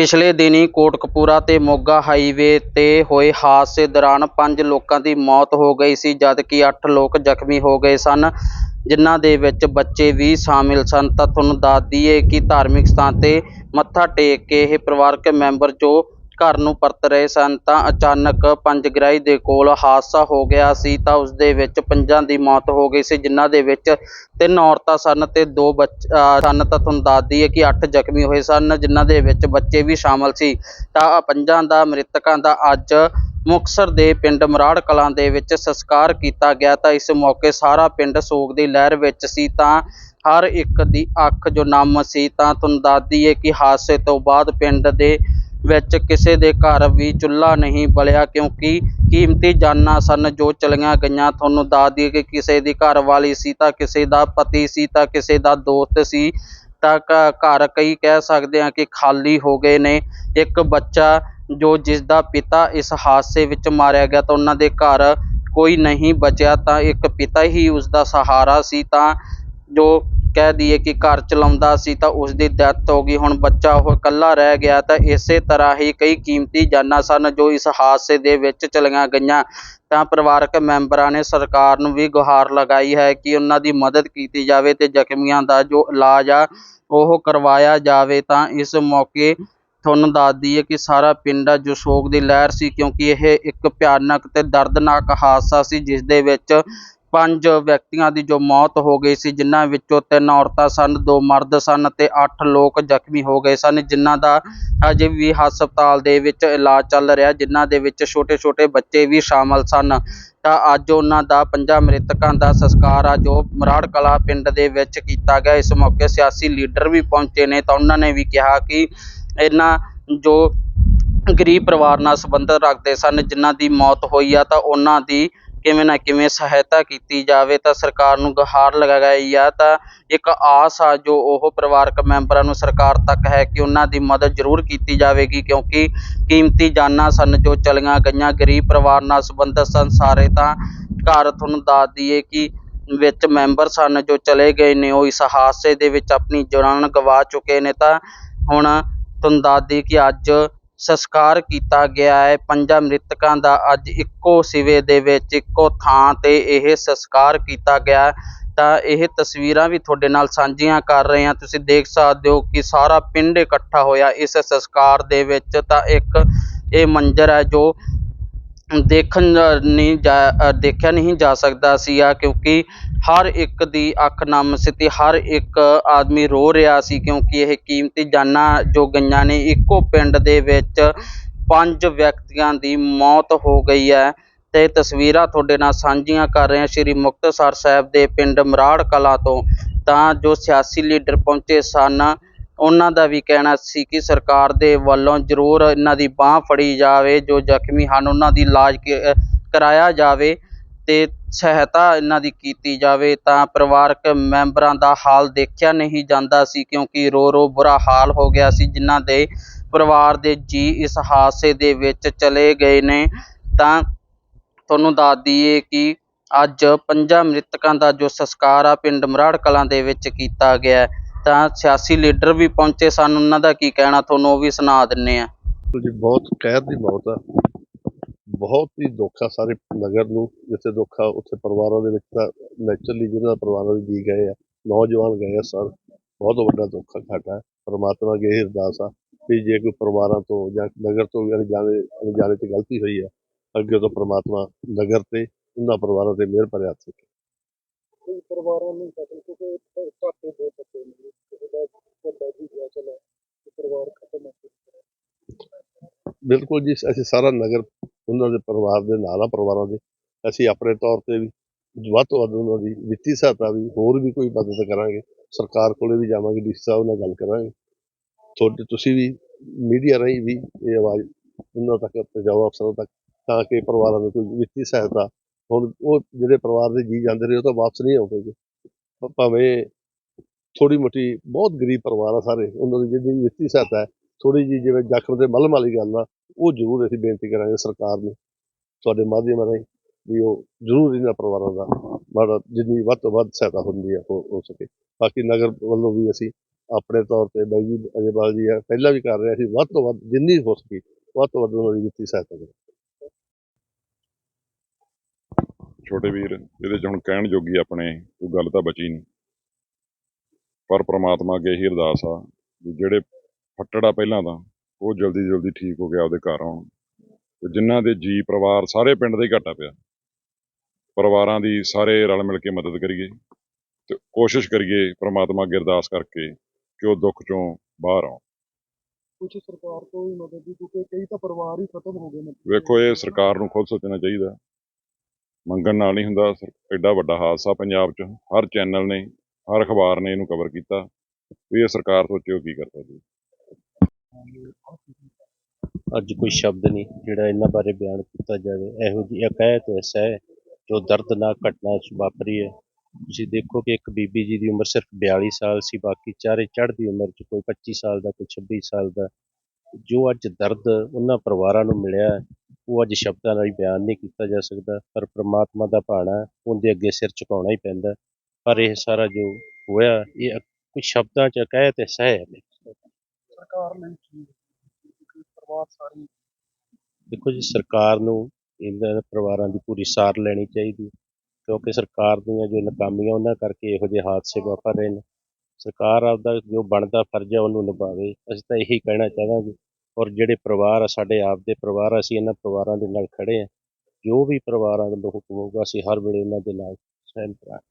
ਪਿਛਲੇ ਦਿਨੀ ਕੋਟਕਪੂਰਾ ਤੇ ਮੋਗਾ ਹਾਈਵੇ ਤੇ ਹੋਏ ਹਾਦਸੇ ਦੌਰਾਨ ਪੰਜ ਲੋਕਾਂ ਦੀ ਮੌਤ ਹੋ ਗਈ ਸੀ, ਜਦਕਿ 8 ਲੋਕ ਜ਼ਖਮੀ ਹੋ ਗਏ ਸਨ। ਜਿਨ੍ਹਾਂ ਦੇ ਵਿੱਚ ਬੱਚੇ ਵੀ ਸ਼ਾਮਿਲ ਸਨ। ਤਾਂ ਤੁਹਾਨੂੰ ਦੱਸ ਦਈਏ ਕਿ ਧਾਰਮਿਕ ਸਥਾਨ ਤੇ ਮੱਥਾ ਟੇਕ ਕੇ ਇਹ ਪਰਿਵਾਰਕ ਮੈਂਬਰ ਜੋ ਘਰ ਨੂੰ ਪਰਤ ਰਹੇ ਸਨ, ਤਾਂ ਅਚਾਨਕ ਪੰਜਗਰਾਈ ਦੇ ਕੋਲ ਹਾਦਸਾ ਹੋ ਗਿਆ ਸੀ, ਤਾਂ ਉਸ ਦੇ ਵਿੱਚ ਪੰਜਾਂ ਦੀ ਮੌਤ ਹੋ ਗਈ ਸੀ, ਜਿਨ੍ਹਾਂ ਦੇ ਵਿੱਚ ਤਿੰਨ ਔਰਤਾਂ ਸਨ ਤੇ ਦੋ ਬੱਚ, ਅਹ ਸਨ। ਤਾਂ ਤੁਹਾਨੂੰ ਦੱਸ ਦਈਏ ਕਿ 8 ਜ਼ਖਮੀ ਹੋਏ ਸਨ, ਜਿਨ੍ਹਾਂ ਦੇ ਵਿੱਚ ਬੱਚੇ ਵੀ ਸ਼ਾਮਲ ਸੀ। ਤਾਂ ਪੰਜਾਂ ਦਾ ਮ੍ਰਿਤਕਾਂ ਦਾ ਅੱਜ ਮੁਕਤਸਰ ਦੇ ਪਿੰਡ ਮਰਾੜ ਕਲਾਂ ਦੇ ਵਿੱਚ ਸੰਸਕਾਰ ਕੀਤਾ ਗਿਆ, ਤਾਂ ਇਸ ਮੌਕੇ ਸਾਰਾ ਪਿੰਡ ਸੋਗ ਦੀ ਲਹਿਰ ਵਿੱਚ ਸੀ। ਤਾਂ ਹਰ ਇੱਕ ਦੀ ਅੱਖ ਜੋ ਨਮ ਸੀ, ਤਾਂ ਤੁਹਾਨੂੰ ਦੱਸ ਦਈਏ ਕਿ ਹਾਦਸੇ ਤੋਂ ਬਾਅਦ ਪਿੰਡ ਦੇ ਵਿੱਚ ਕਿਸੇ ਦੇ ਘਰ ਵੀ ਚੁੱਲ੍ਹਾ ਨਹੀਂ ਬਲਿਆ ਕਿਉਂਕਿ ਕੀਮਤੀ ਜਾਨਾਂ ਸਨ ਜੋ ਚਲੀਆਂ ਗਈਆਂ। ਤੁਹਾਨੂੰ ਦੱਸ ਦਈਏ ਕਿ ਕਿਸੇ ਦੀ ਘਰ ਵਾਲੀ ਸੀ ਤਾਂ ਕਿਸੇ ਦਾ ਪਤੀ ਸੀ ਤਾਂ ਕਿਸੇ ਦਾ ਦੋਸਤ ਸੀ ਤਾਂ ਘਰ ਕਈ ਕਹਿ ਸਕਦੇ ਹਾਂ ਕਿ ਖਾਲੀ ਹੋ ਗਏ ਨੇ। ਇੱਕ ਬੱਚਾ ਜੋ ਜਿਸ ਦਾ ਪਿਤਾ ਇਸ ਹਾਦਸੇ ਵਿੱਚ ਮਾਰਿਆ ਗਿਆ ਤਾਂ ਉਹਨਾਂ ਦੇ ਘਰ ਕੋਈ ਨਹੀਂ ਬਚਿਆ ਤਾਂ ਇੱਕ ਪਿਤਾ ਹੀ ਉਸ ਦਾ ਸਹਾਰਾ ਸੀ ਤਾਂ ਜੋ ਕਹਿ ਦਈਏ ਕਿ ਘਰ ਚਲਾਉਂਦਾ ਸੀ ਤਾਂ ਉਸਦੀ ਡੈਥ ਹੋ ਗਈ। ਹੁਣ ਬੱਚਾ ਉਹ ਇਕੱਲਾ ਰਹਿ ਗਿਆ ਤਾਂ ਇਸੇ ਤਰ੍ਹਾਂ ਹੀ ਕਈ ਕੀਮਤੀ ਜਾਨਾਂ ਸਨ ਜੋ ਇਸ ਹਾਦਸੇ ਦੇ ਵਿੱਚ ਚਲੀਆਂ ਗਈਆਂ। ਤਾਂ ਪਰਿਵਾਰਕ ਮੈਂਬਰਾਂ ਨੇ ਸਰਕਾਰ ਨੂੰ ਵੀ ਗੁਹਾਰ ਲਗਾਈ ਹੈ ਕਿ ਉਹਨਾਂ ਦੀ ਮਦਦ ਕੀਤੀ ਜਾਵੇ ਤੇ ਜ਼ਖਮੀਆਂ ਦਾ ਜੋ ਇਲਾਜ ਆ ਉਹ ਕਰਵਾਇਆ ਜਾਵੇ। ਤਾਂ ਇਸ ਮੌਕੇ ਤੁਹਾਨੂੰ ਦੱਸ ਦਈਏ ਕਿ ਸਾਰਾ ਪਿੰਡ ਆ ਜੋ ਸੋਗ ਦੀ ਲਹਿਰ ਸੀ ਕਿਉਂਕਿ ਇਹ ਇੱਕ ਭਿਆਨਕ ਤੇ ਦਰਦਨਾਕ ਹਾਦਸਾ ਸੀ, ਜਿਸ ਦੇ ਵਿੱਚ ਪੰਜ ਵਿਅਕਤੀਆਂ ਦੀ ਜੋ ਮੌਤ ਹੋ ਗਈ ਸੀ, ਜਿਨ੍ਹਾਂ ਵਿੱਚੋਂ ਤਿੰਨ ਔਰਤਾਂ ਸਨ, ਦੋ ਮਰਦ ਸਨ ਤੇ 8 ਲੋਕ ਜ਼ਖਮੀ ਹੋ ਗਏ ਸਨ, ਜਿਨ੍ਹਾਂ ਦਾ ਅਜੇ ਵੀ ਹਸਪਤਾਲ ਦੇ ਵਿੱਚ ਇਲਾਜ ਚੱਲ ਰਿਹਾ, ਜਿਨ੍ਹਾਂ ਦੇ ਵਿੱਚ ਛੋਟੇ-ਛੋਟੇ ਬੱਚੇ ਵੀ ਸ਼ਾਮਲ ਸਨ। ਤਾਂ ਅੱਜ ਉਹਨਾਂ ਦਾ ਪੰਜਾਂ ਮ੍ਰਿਤਕਾਂ ਦਾ ਸੰਸਕਾਰ ਆ ਜੋ ਮਰਾੜ ਕਲਾ ਪਿੰਡ ਦੇ ਵਿੱਚ ਕੀਤਾ ਗਿਆ। ਇਸ ਮੌਕੇ ਸਿਆਸੀ ਲੀਡਰ ਵੀ ਪਹੁੰਚੇ ਨੇ ਤਾਂ ਉਹਨਾਂ ਨੇ ਵੀ ਕਿਹਾ ਕਿ ਇਹਨਾਂ ਜੋ ਗਰੀਬ ਪਰਿਵਾਰ ਨਾਲ ਸੰਬੰਧ ਰੱਖਦੇ ਸਨ, ਜਿਨ੍ਹਾਂ ਦੀ ਮੌਤ ਹੋਈ ਆ, ਤਾਂ ਉਹਨਾਂ ਦੀ ਕਿਵੇਂ ਨਾ ਕਿਵੇਂ ਸਹਾਇਤਾ ਕੀਤੀ ਜਾਵੇ ਤਾਂ ਸਰਕਾਰ ਨੂੰ ਗੁਹਾਰ ਲਗਾਈ ਆ ਤਾਂ ਇੱਕ ਆਸ ਆ ਜੋ ਉਹ ਪਰਿਵਾਰਕ ਮੈਂਬਰਾਂ ਨੂੰ ਸਰਕਾਰ ਤੱਕ ਹੈ ਕਿ ਉਹਨਾਂ ਦੀ ਮਦਦ ਜ਼ਰੂਰ ਕੀਤੀ ਜਾਵੇਗੀ ਕਿਉਂਕਿ ਕੀਮਤੀ ਜਾਨਾਂ ਸਨ ਜੋ ਚਲੀਆਂ ਗਈਆਂ। ਗਰੀਬ ਪਰਿਵਾਰ ਨਾਲ ਸੰਬੰਧਿਤ ਸਨ। ਸਾਰੇ ਤਾਂ ਘਰ ਤੁਹਾਨੂੰ ਦੱਸ ਦਈਏ ਕਿ ਵਿੱਚ ਮੈਂਬਰ ਸਨ ਜੋ ਚਲੇ ਗਏ ਨੇ। ਉਹ ਇਸ ਹਾਦਸੇ ਦੇ ਵਿੱਚ ਆਪਣੀ ਜਾਨ ਗਵਾ ਚੁੱਕੇ ਨੇ ਤਾਂ ਹੁਣ ਤੁਹਾਨੂੰ ਦੱਸ ਦਈਏ ਕਿ ਅੱਜ ਸੰਸਕਾਰ ਕੀਤਾ ਗਿਆ ਹੈ। ਪੰਜਾਂ ਮ੍ਰਿਤਕਾਂ ਦਾ ਅੱਜ ਇੱਕੋ ਸਿਵੇ ਦੇ ਵਿੱਚ ਇੱਕੋ ਥਾਂ ਤੇ ਇਹ ਸੰਸਕਾਰ ਕੀਤਾ ਗਿਆ ਹੈ। ਤਾਂ ਇਹ ਤਸਵੀਰਾਂ ਵੀ ਤੁਹਾਡੇ ਨਾਲ ਸਾਂਝੀਆਂ ਕਰ ਰਹੇ ਹਾਂ। ਤੁਸੀਂ ਦੇਖ ਸਕਦੇ ਹੋ ਕਿ ਸਾਰਾ ਪਿੰਡ ਇਕੱਠਾ ਹੋਇਆ ਇਸ ਸੰਸਕਾਰ ਦੇ ਵਿੱਚ। ਤਾਂ ਇੱਕ ਇਹ ਮੰਜ਼ਰ ਹੈ ਜੋ ਦੇਖਣ ਨਹੀਂ ਜਾ ਦੇਖਿਆ ਨਹੀਂ ਜਾ ਸਕਦਾ ਸੀਗਾ ਕਿਉਂਕਿ ਹਰ ਇੱਕ ਦੀ ਅੱਖ ਨਮ ਸੀ ਹਰ ਇੱਕ ਆਦਮੀ ਰੋ ਰਿਹਾ ਸੀ, ਕਿਉਂਕਿ ਇਹ ਕੀਮਤੀ ਜਾਨਾਂ ਜੋ ਗਈਆਂ ਨੇ, ਇੱਕੋ ਪਿੰਡ ਦੇ ਵਿੱਚ ਪੰਜ ਵਿਅਕਤੀਆਂ ਦੀ ਮੌਤ ਹੋ ਗਈ ਹੈ। ਤੇ ਤਸਵੀਰਾਂ ਤੁਹਾਡੇ ਨਾਲ ਸਾਂਝੀਆਂ ਕਰ ਰਹੇ ਹਾਂ ਸ਼੍ਰੀ ਮੁਕਤਸਰ ਸਾਹਿਬ ਦੇ ਪਿੰਡ ਮਰਾੜ ਕਲਾਂ ਤੋਂ। ਤਾਂ ਜੋ ਸਿਆਸੀ ਲੀਡਰ ਪਹੁੰਚੇ ਸਨ ਉਹਨਾਂ ਦਾ ਵੀ ਕਹਿਣਾ ਸੀ ਕਿ ਸਰਕਾਰ ਦੇ ਵੱਲੋਂ ਜ਼ਰੂਰ ਇਹਨਾਂ ਦੀ ਬਾਂਹ ਫੜੀ ਜਾਵੇ, ਜੋ ਜ਼ਖਮੀ ਹਨ, ਉਹਨਾਂ ਦੀ ਇਲਾਜ ਕ- ਕਰਾਇਆ ਜਾਵੇ ਅਤੇ ਸਹਾਇਤਾ ਇਹਨਾਂ ਦੀ ਕੀਤੀ ਜਾਵੇ। ਤਾਂ ਪਰਿਵਾਰਕ ਮੈਂਬਰਾਂ ਦਾ ਹਾਲ ਦੇਖਿਆ ਨਹੀਂ ਜਾਂਦਾ ਸੀ ਕਿਉਂਕਿ ਰੋ ਰੋ ਬੁਰਾ ਹਾਲ ਹੋ ਗਿਆ ਸੀ, ਜਿਨ੍ਹਾਂ ਦੇ ਪਰਿਵਾਰ ਦੇ ਜੀਅ ਇਸ ਹਾਦਸੇ ਦੇ ਵਿੱਚ ਚਲੇ ਗਏ ਨੇ। ਤਾਂ ਤੁਹਾਨੂੰ ਦੱਸ ਦਈਏ ਕਿ ਅੱਜ ਪੰਜਾਂ ਮ੍ਰਿਤਕਾਂ ਦਾ ਜੋ ਸੰਸਕਾਰ ਆ, ਪਿੰਡ ਮਰਾੜ ਕਲਾਂ ਦੇ ਵਿੱਚ ਕੀਤਾ ਗਿਆ। ਤਾਂ ਸਿਆਸੀ ਲੀਡਰ ਵੀ ਪਹੁੰਚੇ ਸਨ ਉਹਨਾਂ ਦਾ ਕੀ ਕਹਿਣਾ? ਤੁਹਾਨੂੰ ਉਹ ਵੀ ਸੁਣਾ ਦਿੰਨੇ ਆ। ਜੀ ਬਹੁਤ ਕਹਿਰ ਦੀ ਮੌਤ ਆ। ਬਹੁਤ ਹੀ ਦੁੱਖ ਆ ਸਾਰੇ ਨਗਰ ਨੂੰ ਜਿੱਥੇ ਦੁੱਖ ਆ ਉੱਥੇ ਪਰਿਵਾਰਾਂ ਦੇ ਵਿੱਚ ਤਾਂ ਨੈਚੁਰਲੀ ਜਿਹਨਾਂ ਪਰਿਵਾਰਾਂ ਦੇ ਜੀ ਗਏ ਆ ਨੌਜਵਾਨ ਗਏ ਆ ਸਰ ਬਹੁਤ ਵੱਡਾ ਦੁੱਖ ਘਾਟਾ ਹੈ। ਪਰਮਾਤਮਾ ਅੱਗੇ ਇਹ ਅਰਦਾਸ ਆ ਵੀ ਜੇ ਕੋਈ ਪਰਿਵਾਰਾਂ ਤੋਂ ਜਾਂ ਨਗਰ ਤੋਂ ਵੀ ਅਣਜਾਣੇ ਅਣਜਾਣੇ ਤੇ ਗਲਤੀ ਹੋਈ ਆ ਅੱਗੇ ਤੋਂ ਪਰਮਾਤਮਾ ਨਗਰ ਤੇ ਉਹਨਾਂ ਪਰਿਵਾਰਾਂ ਤੇ ਮਿਹਰ ਭਰਿਆ ਕਈ ਪਰਿਵਾਰਾਂ ਨੂੰ ਕਤਲ ਕਿਉਂਕਿ ਘਾਟੇ ਬਹੁਤ ਬੱਚੇ ਨੇ ਕਿਸੇ ਦਾ ਵੱਡਾ ਵੀ ਗਿਆ ਚਲਾ ਤੇ ਪਰਿਵਾਰ ਖਤਮ ਹੋ ਗਿਆ ਬਿਲਕੁਲ ਜੀ, ਅਸੀਂ ਸਾਰਾ ਨਗਰ, ਉਹਨਾਂ ਦੇ ਪਰਿਵਾਰ ਦੇ, ਨਾਲ ਆ ਪਰਿਵਾਰਾਂ ਦੇ, ਅਸੀਂ ਆਪਣੇ ਤੌਰ ਤੇ ਵੀ ਵੱਧ ਤੋਂ ਵੱਧ ਉਹਨਾਂ ਦੀ ਵਿੱਤੀ ਸਹਾਇਤਾ ਵੀ, ਹੋਰ ਵੀ ਕੋਈ ਮਦਦ ਕਰਾਂਗੇ। ਸਰਕਾਰ ਕੋਲੇ ਵੀ ਜਾਵਾਂਗੇ ਡੀਸੀ ਸਾਹਿਬ ਨਾਲ ਗੱਲ ਕਰਾਂਗੇ। ਤੁਹਾਡੇ, ਤੁਸੀਂ ਵੀ ਮੀਡੀਆ ਰਾਹੀਂ ਵੀ ਇਹ ਆਵਾਜ਼ ਉਹਨਾਂ ਤੱਕ, ਪਹੁੰਚਾਓ ਅਫਸਰਾਂ ਤੱਕ, ਤਾਂ ਕਿ ਪਰਿਵਾਰਾਂ ਨੂੰ ਕੋਈ ਵਿੱਤੀ ਸਹਾਇਤਾ, ਹੁਣ ਉਹ ਜਿਹੜੇ ਪਰਿਵਾਰ ਦੇ ਜੀ ਜਾਂਦੇ ਰਹੇ, ਉਹ ਤਾਂ ਵਾਪਸ ਨਹੀਂ ਆਉਂਦੇ ਭ- ਭਾਵੇਂ ਥੋੜੀ ਮੋਟੀ ਬਹੁਤ ਗਰੀਬ ਪਰਿਵਾਰ ਆ ਸਾਰੇ, ਉਹਨਾਂ ਦੀ ਜਿਹੜੀ ਵਿੱਤੀ ਸਹਾਇਤਾ ਹੈ ਥੋੜੀ ਜਿਹੀ ਜਿਵੇਂ ਜ਼ਖਮ ਦੇ ਮਲਮ ਵਾਲੀ ਗੱਲ ਆ ਉਹ ਜ਼ਰੂਰ ਅਸੀਂ ਬੇਨਤੀ ਕਰਾਂਗੇ ਸਰਕਾਰ ਨੂੰ, ਤੁਹਾਡੇ ਮਾਧਿਅਮ ਰਾਹੀਂ ਵੀ ਉਹ ਜ਼ਰੂਰ ਇਹਨਾਂ ਪਰਿਵਾਰਾਂ ਦਾ ਮਾੜਾ ਜਿੰਨੀ ਵੱਧ ਤੋਂ ਵੱਧ ਸਹਾਇਤਾ ਹੁੰਦੀ ਹੈ, ਹੋ ਸਕੇ। ਬਾਕੀ ਨਗਰ ਵੱਲੋਂ ਵੀ ਅਸੀਂ ਆਪਣੇ ਤੌਰ ਤੇ ਬਾਈ ਜੀ ਅਜੇਵਾਲ ਜੀ ਆ, ਪਹਿਲਾਂ ਵੀ ਕਰ ਰਹੇ ਸੀ ਵੱਧ ਤੋਂ ਵੱਧ ਜਿੰਨੀ ਹੋ ਸਕੀ ਵੱਧ ਤੋਂ ਵੱਧ ਉਹਨਾਂ ਦੀ ਵਿੱਤੀ ਸਹਾਇਤਾ ਕਰੇ ਛੋਟੇ ਵੀਰ, ਇਹਦੇ 'ਚ ਹੁਣ ਕਹਿਣ ਜੋਗੀ ਆਪਣੇ, ਕੋਈ ਗੱਲ ਤਾਂ ਬਚੀ ਨਹੀਂ। ਪਰ ਪ੍ਰਮਾਤਮਾ ਅੱਗੇ ਇਹੀ ਅਰਦਾਸ ਆ ਵੀ ਜਿਹੜੇ ਫੱਟੜ ਆ ਪਹਿਲਾਂ ਤਾਂ ਉਹ ਜਲਦੀ ਜਲਦੀ ਠੀਕ ਹੋ ਕੇ ਆਪਦੇ ਘਰ ਆਉਣ। ਤੇ ਜਿਨ੍ਹਾਂ ਦੇ ਜੀ ਪਰਿਵਾਰ ਸਾਰੇ ਪਿੰਡ ਦੇ ਹੀ ਘਾਟਾ ਪਿਆ। ਪਰਿਵਾਰਾਂ ਦੀ ਸਾਰੇ ਰਲ ਮਿਲ ਕੇ ਮਦਦ ਕਰੀਏ ਤੇ ਕੋਸ਼ਿਸ਼ ਕਰੀਏ ਪ੍ਰਮਾਤਮਾ ਅੱਗੇ ਅਰਦਾਸ ਕਰਕੇ ਕਿ ਉਹ ਦੁੱਖ ਚੋਂ ਬਾਹਰ ਆਉਣ। ਕੁਝ ਸਰਕਾਰ ਤੋਂ ਵੀ ਮਦਦ ਦੀ ਕਿਉਂਕਿ ਕਈ ਤਾਂ ਪਰਿਵਾਰ ਹੀ ਖਤਮ ਹੋ ਗਏ ਨੇ। ਵੇਖੋ ਇਹ ਸਰਕਾਰ ਨੂੰ ਖੁਦ ਸੋਚਣਾ ਚਾਹੀਦਾ। ਮੰਗਣ ਨਾਲ ਨਹੀਂ ਹੁੰਦਾ ਸਰ- ਐਡਾ ਵੱਡਾ ਹਾਦਸਾ ਪੰਜਾਬ 'ਚ ਹਰ ਚੈਨਲ ਨੇ ਹਰ ਅਖਬਾਰ ਨੇ ਇਹਨੂੰ ਕਵਰ ਕੀਤਾ। ਵੀ ਇਹ ਸਰਕਾਰ ਸੋਚੇ ਉਹ ਕੀ ਕਰ ਸਕਦੀ। ਅੱਜ ਕੋਈ ਸ਼ਬਦ ਨਹੀਂ ਜਿਹੜਾ ਇਹਨਾਂ ਬਾਰੇ ਬਿਆਨ ਕੀਤਾ ਜਾਵੇ। ਇਹੋ ਜਿਹੀ ਅਕਾਇਤ ਐਸਾ ਹੈ ਜੋ ਦਰਦਨਾਕ ਘਟਨਾ ਵਾਪਰੀ ਹੈ। ਤੁਸੀਂ ਦੇਖੋ ਕਿ ਇੱਕ ਬੀਬੀ ਜੀ ਦੀ ਉਮਰ ਸਿਰਫ 42 ਸਾਲ ਸੀ, ਬਾਕੀ ਚਾਰੇ ਚੜ੍ਹਦੀ ਉਮਰ 'ਚ ਕੋਈ 25 ਸਾਲ ਦਾ, ਕੋਈ 26 ਸਾਲ ਦਾ। ਜੋ ਅੱਜ ਦਰਦ ਉਹਨਾਂ ਪਰਿਵਾਰਾਂ ਨੂੰ ਮਿਲਿਆ, ਉਹ ਅੱਜ ਸ਼ਬਦਾਂ ਨਾਲ ਬਿਆਨ ਨਹੀਂ ਕੀਤਾ ਜਾ ਸਕਦਾ। ਪਰ ਪ੍ਰਮਾਤਮਾ ਦਾ ਭਾਣਾ ਉਹਦੇ ਅੱਗੇ ਸਿਰ ਝੁਕਾਉਣਾ ਹੀ ਪੈਂਦਾ। ਪਰ ਇਹ ਸਾਰਾ ਜੋ ਹੋਇਆ, ਇਹ ਕੋਈ ਸ਼ਬਦਾਂ 'ਚ ਅਕਾਇਤ ਐਸਾ ਹੈ। ਨਹੀਂ ਸਰਕਾਰ ਲਈ ਕੀ ਕਿਉਂਕਿ ਪਰਿਵਾਰ ਸਾਰੀ ਦੇਖੋ ਜੀ, ਸਰਕਾਰ ਨੂੰ ਇਹਨਾਂ ਪਰਿਵਾਰਾਂ ਦੀ ਪੂਰੀ ਸਾਰ ਲੈਣੀ ਚਾਹੀਦੀ ਕਿਉਂਕਿ ਸਰਕਾਰ ਦੀਆਂ ਜੋ ਨਾਕਾਮੀਆਂ ਉਹਨਾਂ ਕਰਕੇ ਇਹੋ ਜਿਹੇ ਹਾਦਸੇ ਵਾਪਰ ਰਹੇ ਨੇ। ਸਰਕਾਰ ਆਪਦਾ ਜੋ ਬਣਦਾ ਫਰਜ਼ ਹੈ ਉਹਨੂੰ ਨਿਭਾਵੇ। ਅਸੀਂ ਤਾਂ ਇਹੀ ਕਹਿਣਾ ਚਾਹਾਂਗੇ, ਔਰ ਜਿਹੜੇ ਪਰਿਵਾਰ ਆ, ਸਾਡੇ ਆਪ ਦੇ ਪਰਿਵਾਰ ਅਸੀਂ ਇਹਨਾਂ ਪਰਿਵਾਰਾਂ ਦੇ ਨਾਲ ਖੜੇ ਹਾਂ ਜੋ ਵੀ ਪਰਿਵਾਰਾਂ ਦਾ ਹੁਕਮ ਹੋਊਗਾ, ਅਸੀਂ ਹਰ ਵੇਲੇ ਉਹਨਾਂ ਦੇ ਨਾਲ ਸਹਿਮਤ ਰਹਾਂਗੇ।